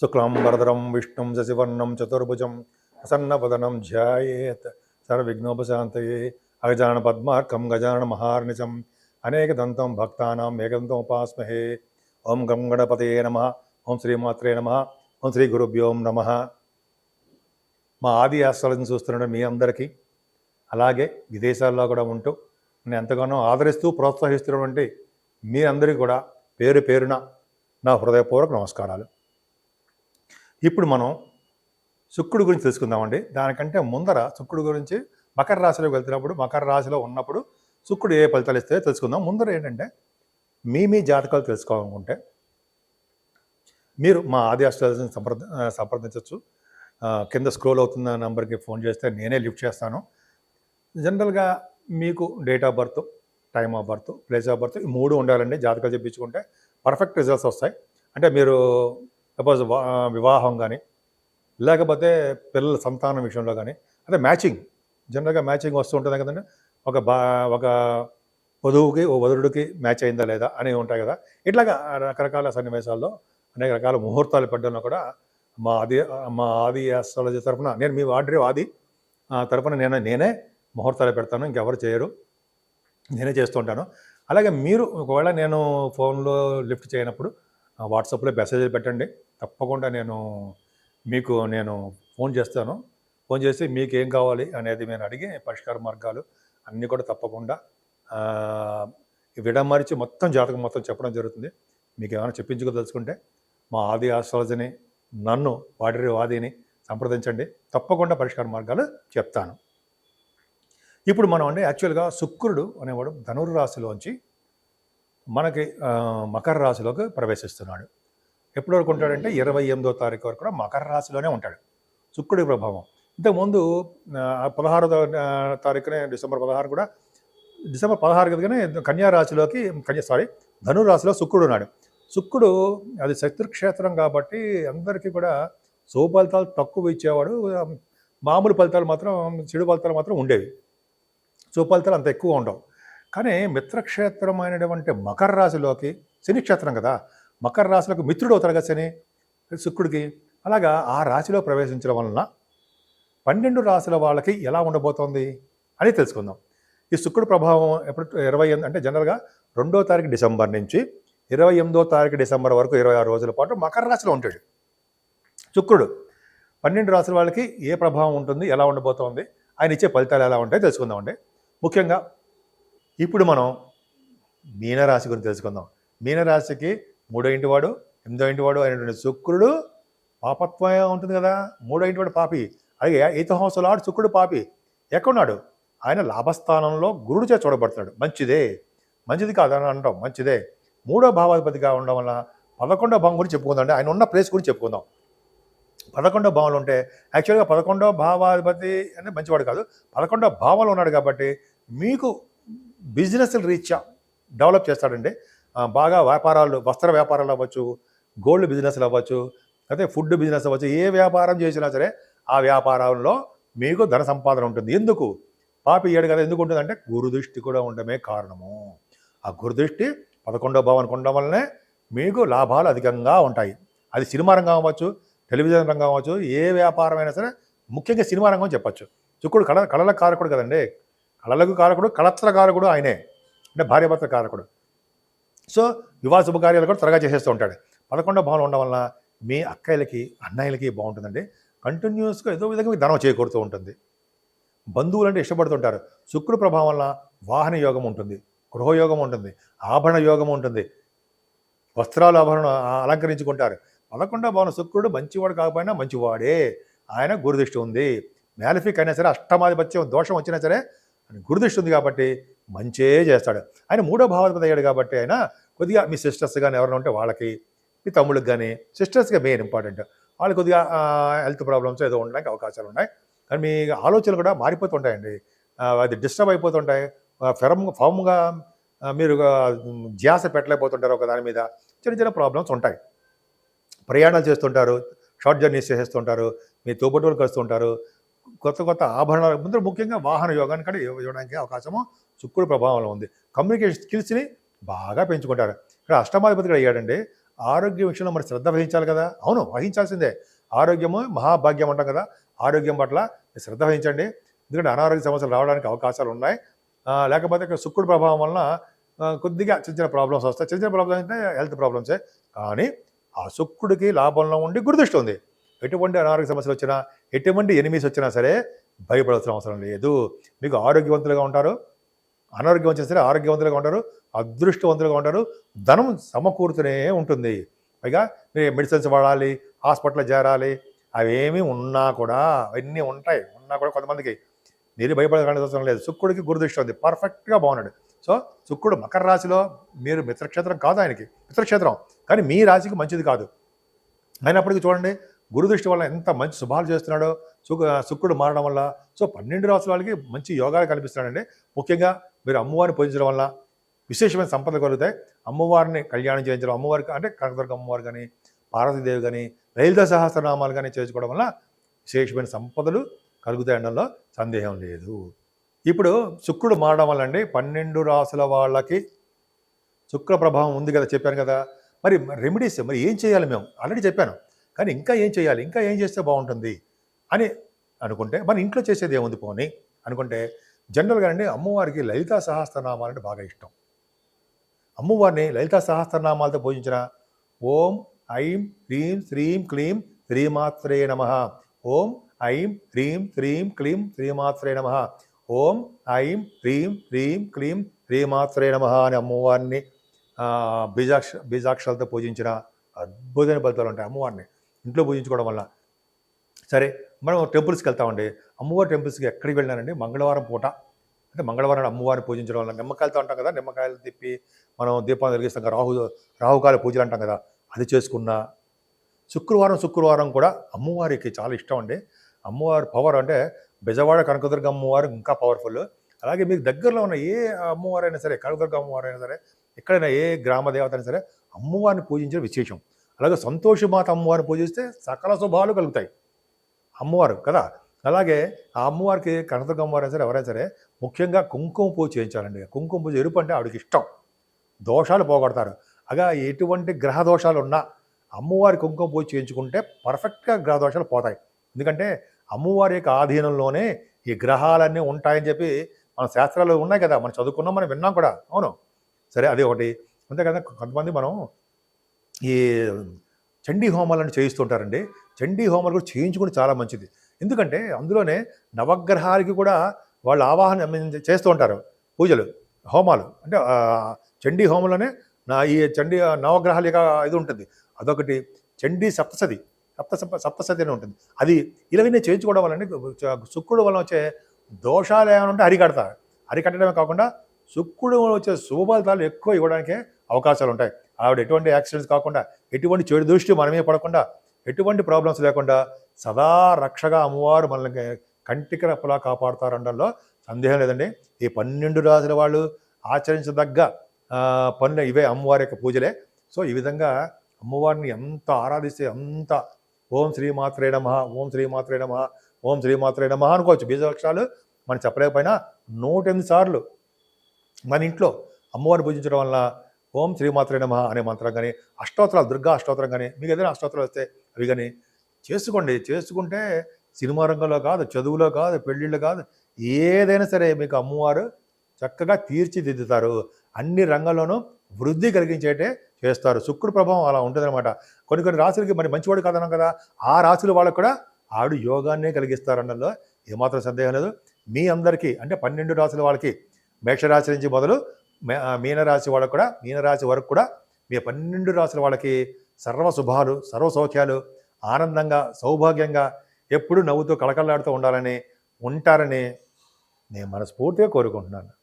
శుక్లాంబరధరం విష్ణుం శశివర్ణం చతుర్భుజం ప్రసన్నపదనం ధ్యాయేత్. సర్వవిఘ్నోపశాంతయే. అగజాన పద్మార్కం గజాన మహార్ణిజం అనేక దంతం భక్తానాం ఏకదంతం ఉపాస్మహే ఓం గం గణపతయే నమ. ఓం శ్రీమాత్రే నమ. ఓం శ్రీ గురుభ్యోం నమ. మా ఆది ఆశ్రలను చూస్తున్న మీ అందరికీ అలాగే విదేశాల్లో కూడా ఉంటూ నేను ఎంతగానో ఆదరిస్తూ ప్రోత్సహిస్తున్నటువంటి మీ అందరికీ కూడా పేరు పేరున నా హృదయపూర్వక నమస్కారాలు. ఇప్పుడు మనం శుక్రుడు గురించి తెలుసుకుందామండి. దానికంటే ముందర శుక్రుడు గురించి మకర రాశిలోకి వెళ్తున్నప్పుడు మకర రాశిలో ఉన్నప్పుడు శుక్రుడు ఏ ఫలితాలు ఇస్తే తెలుసుకుందాం. ముందర ఏంటంటే మీ మీ జాతకాలు తెలుసుకోవాలనుకుంటే మీరు మా ఆది అష్టాలని సంప్రద సంప్రదించవచ్చు. కింద స్క్రోల్ అవుతున్న నెంబర్కి ఫోన్ చేస్తే నేనే లిఫ్ట్ చేస్తాను. జనరల్గా మీకు date of birth time of birth place of birth ఈ మూడు ఉండాలండి. జాతకాలు చెప్పించుకుంటే పర్ఫెక్ట్ రిజల్ట్స్ వస్తాయి. అంటే మీరు సపోజ్ వివాహం కానీ లేకపోతే పిల్లల సంతానం విషయంలో కానీ అంటే మ్యాచింగ్ జనరల్గా మ్యాచింగ్ వస్తూ ఉంటుంది కదండి ఒక బా ఒక వధువుకి ఓ వధుడికి మ్యాచ్ అయిందా లేదా అనేవి ఉంటాయి కదా. ఇట్లాగా రకరకాల సన్నివేశాల్లో అనేక రకాల ముహూర్తాలు పెట్టడంలో కూడా మా ఆది మా ఆది ఆస్ట్రాలజీ తరఫున నేను మీ ఆర్డర్ ఆది ఆ తరఫున నేను నేనే ముహూర్తాలు పెడతాను ఇంకెవరు చేయరు. నేనే చేస్తుంటాను అలాగే మీరు ఒకవేళ నేను ఫోన్లో లిఫ్ట్ చేయనప్పుడు వాట్సాప్లో మెసేజ్లు పెట్టండి. తప్పకుండా నేను మీకు నేను ఫోన్ చేస్తాను. ఫోన్ చేసి మీకు ఏం కావాలి అనేది నేను అడిగి పరిష్కార మార్గాలు అన్నీ కూడా తప్పకుండా విడమరిచి మొత్తం జాతకం మొత్తం చెప్పడం జరుగుతుంది. మీకు ఏమైనా చెప్పించుకోదలుచుకుంటే మా ఆది ఆస్ట్రాలజీని నన్ను వాడి వాదిని సంప్రదించండి. తప్పకుండా పరిష్కార మార్గాలు చెప్తాను. ఇప్పుడు మనం అంటే యాక్చువల్గా శుక్రుడు అనేవాడు ధనుర్రాశిలోంచి మనకి మకర రాశిలోకి ప్రవేశిస్తున్నాడు. ఎప్పటి వరకు ఉంటాడంటే ఇరవై ఎనిమిదో తారీఖు వరకు కూడా మకర రాశిలోనే ఉంటాడు. శుక్రుడి ప్రభావం. ఇంతకుముందు పదహారో తారీఖునే డిసెంబర్ పదహారు కూడా డిసెంబర్ పదహారు కదగానే కన్యా రాశిలోకి కన్యా సారీ ధనురాశిలో శుక్రుడు ఉన్నాడు. శుక్రుడు అది శత్రుక్షేత్రం కాబట్టి అందరికీ కూడా శుభ ఫలితాలు తక్కువ ఇచ్చేవాడు. మామూలు ఫలితాలు మాత్రం చెడు ఫలితాలు మాత్రం ఉండేవి. శుభ ఫలితాలు అంత ఎక్కువ ఉండవు. కానీ మిత్రక్షేత్రమైనటువంటి మకర రాశిలోకి శనిక్షేత్రం కదా మకర రాశులకు మిత్రుడు అవుతాడు శని శుక్రుడికి. అలాగా ఆ రాశిలో ప్రవేశించడం వలన పన్నెండు రాశుల వాళ్ళకి ఎలా ఉండబోతోంది అని తెలుసుకుందాం. ఈ శుక్రుడు ప్రభావం ఎప్పుడు ఇరవై ఎనిమిది అంటే జనరల్గా రెండో తారీఖు డిసెంబర్ నుంచి ఇరవై ఎనిమిదో తారీఖు డిసెంబర్ వరకు ఇరవై ఆరు రోజుల పాటు మకర రాశిలో ఉంటాడు. శుక్రుడు పన్నెండు రాశుల వాళ్ళకి ఏ ప్రభావం ఉంటుంది ఎలా ఉండబోతోంది ఆయన ఇచ్చే ఫలితాలు ఎలా ఉంటాయి తెలుసుకుందామండి. ముఖ్యంగా ఇప్పుడు మనం మీనరాశి గురించి తెలుసుకుందాం. మీనరాశికి మూడో ఇంటి వాడు ఎనిమిదో ఇంటి వాడు అయినటువంటి శుక్రుడు పాపత్వం ఉంటుంది కదా. మూడో ఇంటి వాడు పాపి. అలాగే ఈత ఆడు శుక్రుడు పాపి. ఎక్కడున్నాడు? ఆయన లాభస్థానంలో గురుడు చే చూడబడుతున్నాడు మంచిదే. మంచిది కాదని అంటాం. మంచిదే. మూడో భావాధిపతిగా ఉండడం వల్ల పదకొండో భావం గురించి చెప్పుకుందాం అంటే ఆయన ఉన్న ప్లేస్ గురించి చెప్పుకుందాం. పదకొండో భావంలో ఉంటే యాక్చువల్గా పదకొండో భావాధిపతి అంటే మంచివాడు కాదు. పదకొండో భావంలో ఉన్నాడు కాబట్టి మీకు బిజినెస్ రీత్యా డెవలప్ చేస్తాడండి బాగా వ్యాపారాలు వస్త్ర వ్యాపారాలు అవ్వచ్చు గోల్డ్ బిజినెస్లు అవ్వచ్చు అదే ఫుడ్ బిజినెస్ అవ్వచ్చు ఏ వ్యాపారం చేసినా సరే ఆ వ్యాపారంలో మీకు ధన సంపాదన ఉంటుంది. ఎందుకు? పాపి ఏడు కదా ఎందుకు ఉంటుందంటే గురుదృష్టి కూడా ఉండమే కారణము. ఆ గురుదృష్టి పదకొండో భావానికి ఉండడం వల్లనే మీకు లాభాలు అధికంగా ఉంటాయి. అది సినిమా రంగం అవ్వచ్చు టెలివిజన్ రంగం అవ్వచ్చు ఏ వ్యాపారం అయినా సరే ముఖ్యంగా సినిమా రంగం చెప్పచ్చు. చుక్కుడు కళ కళల కారకుడు కదండి. కళలకు కారకుడు కళత్ర కారకుడు ఆయనే. అంటే భార్యాభర్త కారకుడు. సో వివాహ శుభకార్యాలు కూడా త్వరగా చేసేస్తూ ఉంటాడు. పదకొండో భావన ఉండడం వలన మీ అక్కయ్యలకి అన్నయ్యలకి బాగుంటుందండి. కంటిన్యూస్గా ఏదో విధంగా మీకు ధనం చేకూరుతూ ఉంటుంది. బంధువులు అంటే ఇష్టపడుతుంటారు. శుక్రుడు ప్రభావం వల్ల వాహన యోగం ఉంటుంది. గృహయోగం ఉంటుంది. ఆభరణ యోగం ఉంటుంది. వస్త్రాలు ఆభరణ అలంకరించుకుంటారు. పదకొండో భావన శుక్రుడు మంచివాడు కాకపోయినా మంచివాడే. ఆయన గురుదృష్టి ఉంది. మ్యాలిఫిక్ అయినా సరే అష్టమాధిపత్యం దోషం వచ్చినా సరే గురుదృష్టి ఉంది కాబట్టి మంచే చేస్తాడు. ఆయన మూడో భావాధిపతి అయ్యాడు కాబట్టి ఆయన కొద్దిగా మీ సిస్టర్స్ కానీ ఎవరైనా ఉంటే వాళ్ళకి మీ తమ్ముళ్ళకి కానీ సిస్టర్స్గా మెయిన్ ఇంపార్టెంట్ వాళ్ళు కొద్దిగా హెల్త్ ప్రాబ్లమ్స్ ఏదో ఉండడానికి అవకాశాలు ఉన్నాయి. కానీ మీ ఆలోచనలు కూడా మారిపోతుంటాయండి. అది డిస్టర్బ్ అయిపోతుంటాయి. ఫెరమ్ ఫామ్గా మీరు ధ్యాస పెట్టలేకపోతుంటారు ఒక దాని మీద. చిన్న చిన్న ప్రాబ్లమ్స్ ఉంటాయి. ప్రయాణాలు చేస్తుంటారు. షార్ట్ జర్నీస్ చేసేస్తుంటారు మీ తోబుట్టులు కలుస్తుంటారు. కొత్త కొత్త ఆభరణాలు. ముందు ముఖ్యంగా వాహన యోగాన్ని కూడా ఇవ్వడానికి అవకాశము శుక్రుడు ప్రభావంలో ఉంది. కమ్యూనికేషన్ స్కిల్స్ని బాగా పెంచుకుంటారు. ఇక్కడ అష్టమాధిపతి కూడా అయ్యాడండి ఆరోగ్య విషయంలో మరి శ్రద్ధ వహించాలి కదా? అవును వహించాల్సిందే. ఆరోగ్యము మహాభాగ్యం అంటాం కదా? ఆరోగ్యం పట్ల శ్రద్ధ వహించండి. ఎందుకంటే అనారోగ్య సమస్యలు రావడానికి అవకాశాలు ఉన్నాయి. లేకపోతే ఇక్కడ శుక్రుడు ప్రభావం వలన కొద్దిగా చిన్న చిన్న ప్రాబ్లమ్స్ వస్తాయి. చిన్న చిన్న ప్రాబ్లమ్స్ అంటే హెల్త్ ప్రాబ్లమ్సే. కానీ ఆ శుక్రుడికి లాభంలో ఉండి గురుదృష్టి ఉంది. ఎటువంటి అనారోగ్య సమస్యలు వచ్చినా ఎటువంటి ఎనిమిస్ వచ్చినా సరే భయపడాల్సిన అవసరం లేదు. మీకు ఆరోగ్యవంతులుగా ఉంటారు. అనారోగ్యం వచ్చినా సరే ఆరోగ్యవంతులుగా ఉంటారు అదృష్టవంతులుగా ఉంటారు ధనం సమకూరుతూనే ఉంటుంది. పైగా మీరు మెడిసిన్స్ వాడాలి హాస్పిటల్ చేరాలి అవేమీ ఉన్నా కూడా అవన్నీ ఉంటాయి ఉన్నా కూడా కొంతమందికి. మీరు భయపడాల్సిన అవసరం లేదు. శుక్రుడికి గురుదృష్టి ఉంది పర్ఫెక్ట్గా బాగున్నాడు. సో శుక్రుడు మకర రాశిలో మీరు మిత్రక్షేత్రం కాదు ఆయనకి మిత్రక్షేత్రం. కానీ మీ రాశికి మంచిది కాదు. అయినప్పటికీ చూడండి గురుదృష్టి వల్ల ఎంత మంచి శుభాలు చేస్తున్నాడో శుక్రుడు మారడం వల్ల సో పన్నెండు రాసుల వాళ్ళకి మంచి యోగాలు కనిపిస్తున్నాడండి ముఖ్యంగా మీరు అమ్మవారిని పూజించడం వల్ల విశేషమైన సంపదలు కలుగుతాయి. అమ్మవారిని కళ్యాణం చేయించడం అమ్మవారికి అంటే కనకదుర్గ అమ్మవారు కానీ పార్వతీదేవి కానీ లలిత సహస్రనామాలు కానీ చేసుకోవడం వల్ల విశేషమైన సంపదలు కలుగుతాయి అనడంలో సందేహం లేదు. ఇప్పుడు శుక్రుడు మారడం వల్ల అండి పన్నెండు రాసుల వాళ్ళకి శుక్ర ప్రభావం ఉంది కదా చెప్పాను కదా. మరి రెమెడీస్ మరి ఏం చేయాలి మేము? ఆల్రెడీ చెప్పాను. కానీ ఇంకా ఏం చేయాలి? ఇంకా ఏం చేస్తే బాగుంటుంది? అని అనుకుంటే మన ఇంట్లో చేసేది ఏముంది పోని? అనుకుంటే జనరల్గా అండి అమ్మవారికి లలితా సహస్రనామాలు అంటే బాగా ఇష్టం. అమ్మవారిని లలితా సహస్రనామాలతో పూజించిన ఓం ఐం హ్రీం శ్రీం క్లీం శ్రీమాత్రే నమ. ఓం ఐం హ్రీం శ్రీం క్లీం శ్రీమాత్రే నమ. ఓం ఐం హ్రీం హ్రీం క్లీం శ్రీమాత్రే నమ అని అమ్మవారిని బీజాక్ష బీజాక్షరాలతో పూజించిన అద్భుతమైన ఫలితాలు ఉంటాయి అమ్మవారిని. ఇంట్లో పూజించుకోవడం వల్ల సరే మనం టెంపుల్స్కి వెళ్తామండి అమ్మవారి టెంపుల్స్కి ఎక్కడికి వెళ్ళానండి మంగళవారం పూట. అంటే మంగళవారం అమ్మవారిని పూజించడం వల్ల నిమ్మకాయలతో అంటాం కదా నిమ్మకాయలు తిప్పి మనం దీపాన్ని వెలిగిస్తాం కదా రాహు రాహుకాల పూజలు అంటాం కదా అది చేసుకున్నా. శుక్రవారం శుక్రవారం కూడా అమ్మవారికి చాలా ఇష్టం అండి. అమ్మవారి పవర్ అంటే బెజవాడ కనకదుర్గ అమ్మవారు ఇంకా పవర్ఫుల్. అలాగే మీకు దగ్గరలో ఉన్న ఏ అమ్మవారైనా సరే కనకదుర్గ అమ్మవారైనా సరే ఎక్కడైనా ఏ గ్రామ దేవత అయినా సరే అమ్మవారిని పూజించడం విశేషం. అలాగే సంతోషమాత అమ్మవారిని పూజిస్తే సకల శుభాలు కలుగుతాయి. అమ్మవారు కదా? అలాగే ఆ అమ్మవారికి కనకదుర్గ అమ్మవారు సరే ఎవరైనా సరే ముఖ్యంగా కుంకుమ పూజ చేయించాలండి. కుంకుమ పూజ ఎరుపు అంటే ఆవిడకి ఇష్టం. దోషాలు పోగొడతారు. అగా ఎటువంటి గ్రహ దోషాలు ఉన్నా అమ్మవారి కుంకుమ పూజ చేయించుకుంటే పర్ఫెక్ట్గా గ్రహ దోషాలు పోతాయి. ఎందుకంటే అమ్మవారి యొక్క ఆధీనంలోనే ఈ గ్రహాలన్నీ ఉంటాయని చెప్పి మన శాస్త్రాలు ఉన్నాయి కదా? మనం చదువుకున్నాం మనం విన్నాం కూడా. అవును. సరే అది ఒకటి. అంతే కదా కొంతమంది మనం ఈ చండీ హోమాలను చేయిస్తుంటారండి. చండీ హోమాలు కూడా చేయించుకుని చాలా మంచిది. ఎందుకంటే అందులోనే నవగ్రహాలకి కూడా వాళ్ళు ఆవాహన చేస్తూ ఉంటారు పూజలు హోమాలు. అంటే చండీ హోమంలోనే నా ఈ చండీ నవగ్రహాల యొక్క ఇది ఉంటుంది. అదొకటి. చండీ సప్తసతి. సప్త సప్తసతి అని ఉంటుంది. అది ఇలాగనే చేయించుకోవడం వల్ల శుక్రుడు వల్ల వచ్చే దోషాలు ఏమైనా ఉంటే అరికడతారు. అరికట్టడమే కాకుండా శుక్రుడు వచ్చే శుభఫలితాలు ఎక్కువ ఇవ్వడానికి అవకాశాలు ఉంటాయి. ఆవిడ ఎటువంటి యాక్సిడెంట్స్ కాకుండా ఎటువంటి చెడు దృష్టి మనమే పడకుండా ఎటువంటి ప్రాబ్లమ్స్ లేకుండా సదా రక్షగా అమ్మవారు మనల్ని కంటికి రెప్పలా కాపాడుతారనడంలో సందేహం లేదండి. ఈ పన్నెండు రాజుల వాళ్ళు ఆచరించదగ్గ పనులు ఇవే అమ్మవారి యొక్క పూజలే. సో ఈ విధంగా అమ్మవారిని ఎంత ఆరాధిస్తే అంత ఓం శ్రీమాత్రే నమ ఓం శ్రీమాత్రే నమ ఓం శ్రీమాత్రే నమ అనుకోవచ్చు. బీజవక్షాలు మనం చెప్పలేకపోయినా నూట ఎనిమిది సార్లు మన ఇంట్లో అమ్మవారిని పూజించడం వల్ల ఓం శ్రీమాత్రే నమ అనే మంత్రం కానీ అష్టోత్తరాలు దుర్గా అష్టోత్తరం కానీ మీకు ఏదైనా అష్టోత్తరాలు వస్తే అవి కానీ చేసుకోండి చేసుకుంటే సినిమా రంగంలో కాదు చదువులో కాదు పెళ్ళిళ్ళు కాదు ఏదైనా సరే మీకు అమ్మవారు చక్కగా తీర్చిదిద్దుతారు. అన్ని రంగంలోనూ వృద్ధి కలిగించేటే చేస్తారు. శుక్రుడు ప్రభావం అలా ఉంటుందన్నమాట. కొన్ని కొన్ని రాశులకి మరి మంచివాడు కాదన్నాం కదా ఆ రాశుల వాళ్ళకు కూడా ఆవిడ యోగాన్నే కలిగిస్తారన్నలో ఏమాత్రం సందేహం లేదు. మీ అందరికీ అంటే పన్నెండు రాశుల వాళ్ళకి మేషరాశి నుంచి మొదలు ఆ, మీనరాశి వాళ్ళకు కూడా మీనరాశి వరకు కూడా మీ పన్నెండు రాశుల వాళ్ళకి సర్వ శుభాలు సర్వ సౌఖ్యాలు ఆనందంగా సౌభాగ్యంగా ఎప్పుడూ నవ్వుతూ కళకళలాడుతూ ఉండాలని ఉంటారని నేను మనస్ఫూర్తిగా కోరుకుంటున్నాను.